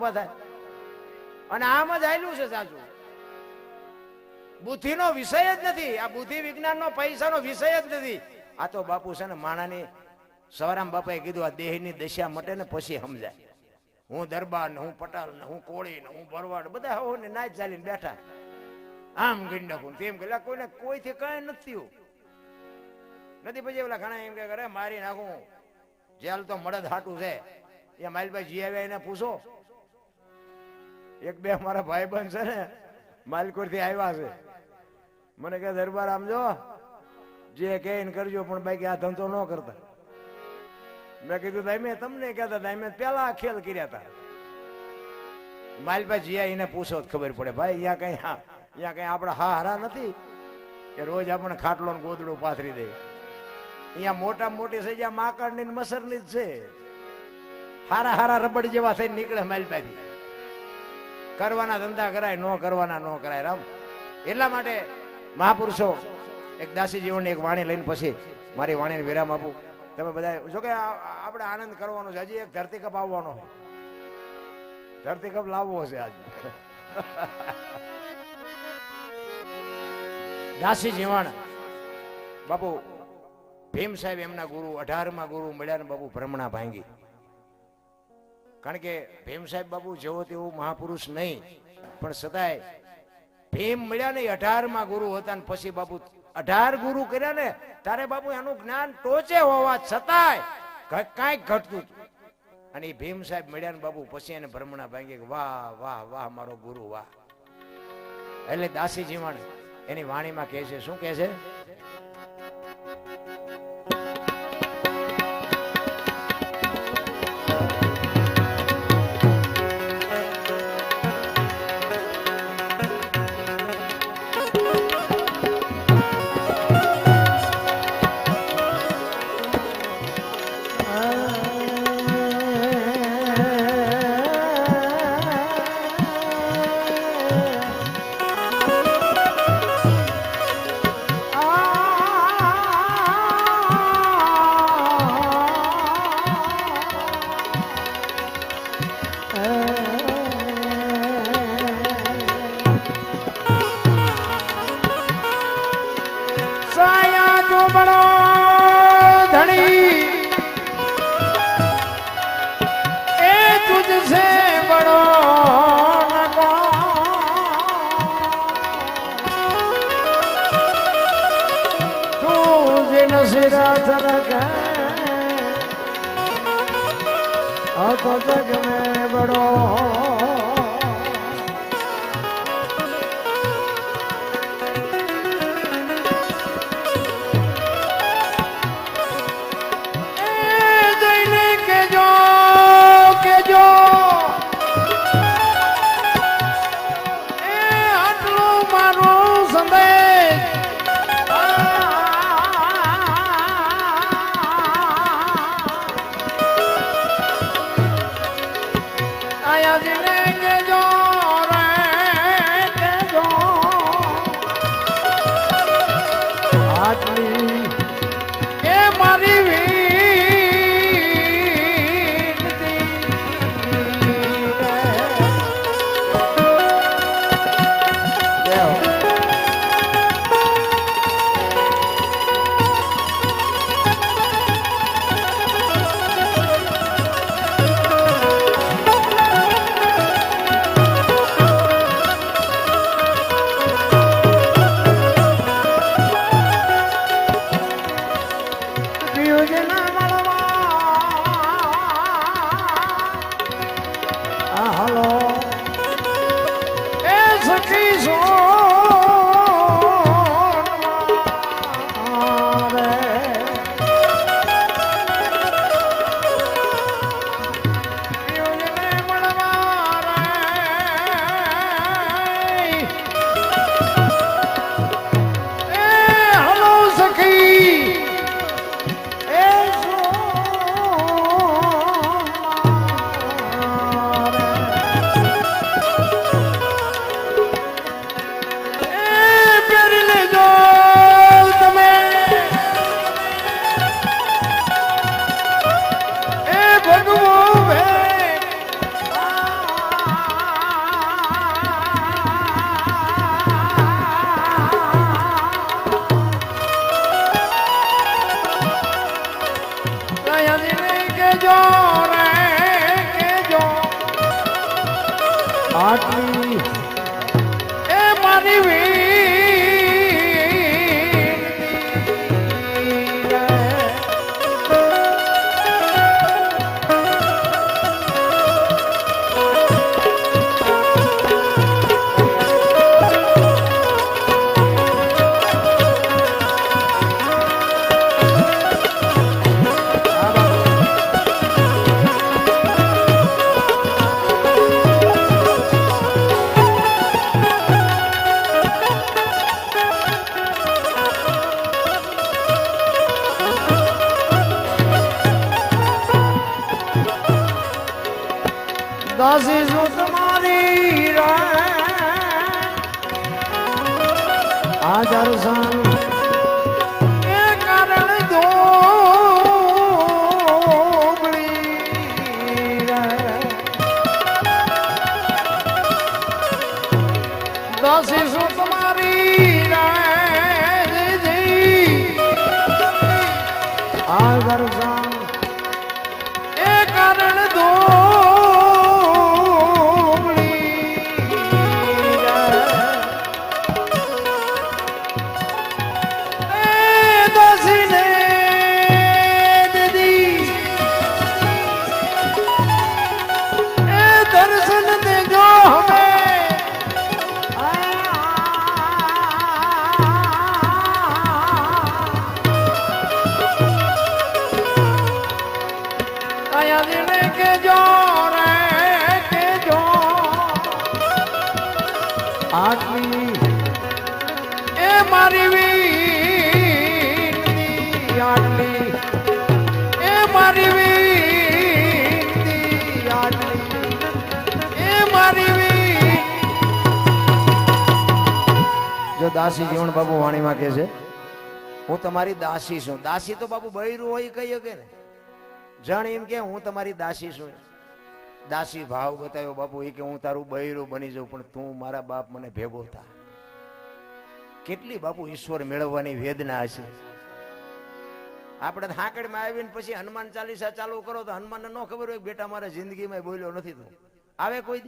ઊભા અને આમ જ આયલું છે સાચું. બુદ્ધિનો વિષય જ નથી. આ બુદ્ધિ વિજ્ઞાનનો પૈસાનો વિષય જ નથી. આ તો બાપુ છે ને માણાની સવારામ બાપાએ કીધું, આ દેહની દશા મટે ને પછી સમજાય. હું દરબાર ને હું પટાલ ને હું કોળી ને હું ભરવાડ, બધા હો ને નાચ ચાલીને બેઠા. આમ ગઈ નાખું તેમ કે લા કોઈને કોઈથી કઈ નથી નથી પછી પેલા ઘણા એમ કે કરે, મારી નાખું. જેલ તો મળદ હાટું છે. એ માલભાઈ જી એને પૂછો. એક બે મારા બન છે ને માલકોરથી આવ્યા છે. મને કે દરબાર આમ જો, જે કે કરજો, પણ બાકી આ ધંધો ન કરતા. મેં કીધું દાઈમે તમને કહેતા દાઈમે પેલા ખેલ કર્યા હતા. માલભાઈ જીયા એને પૂછો જ ખબર પડે, ભાઈ, અહીંયા કઈ હા, અહીંયા કઈ આપણા હા, હારા નથી કે રોજ આપણે ખાટલો ને ગોદડું પાથરી દે? અહીંયા મોટા મોટી સજા, માકડની મસરની જ છે. હારા હારા રબડ જેવા થઈને નીકળે માલભાઈ કરવાના ધંધા કરાય, ન કરવાના, ન કરાય, રામ. એટલા માટે મહાપુરુષો, એક દાસી જીવનની એક વાણી લઈને પછી મારી વાણીને વિરામ આપું. તમે બધા જો કે આ- આ- આપણે આનંદ કરવાનો છે, હજી એક ધરતી કપ આવવાનો ધરતી કપ લાવવો છે આજ. દાસી જીવણ. બાપુ, ભીમ સાહેબ એમના ગુરુ, અઢારમાં ગુરુ મળ્યા ને બાપુ ભ્રમણા ભાંગી. કારણ કે ભીમ સાહેબ બાબુ જેવો તેવો મહાપુરુષ નહીં. પણ સદાય ભીમ મળ્યા ને અઢારમાં ગુરુ હતા ને પછી બાબુ અઢાર ગુરુ કર્યા ને તારે બાબુ એનું જ્ઞાન ટોચે હોવા છતાંય કાંઈક ઘટતું. અને એ ભીમ સાહેબ મળ્યા ને બાબુ પછી એને ભ્રમણા ભાંગી વાહ વાહ વાહ, મારો ગુરુ, વાહ. એટલે દાસી જીવણ એની વાણીમાં કહે છે, શું કહે છે? है तो जग में बड़ो You're my. આટલી દાસી શું તમારી આ દર્શન જો દાસી જીવણ બાબુ વાણીમાં કહે છે, હું તમારી દાસી છું. દાસી તો બાબુ બૈરું હોય કહી શકે ને? જણ એમ કે, હું તમારી દાસી છું. દાસી ભાવ બતાવ્યો બાપુ, એ કે હું તારું બૈરું બની જાઉં, પણ તું મારા બાપ મને ભેગો થા. કેટલી બાપુ ઈશ્વર મેળવવાની વેદના હશે? આપણે હાંકડમાં આવીને પછી હનુમાન ચાલીસા ચાલુ કરો તો હનુમાનને ન ખબર હોય બેટા મારા જિંદગીમાં બોલ્યો નથી તું. આવે કોઈ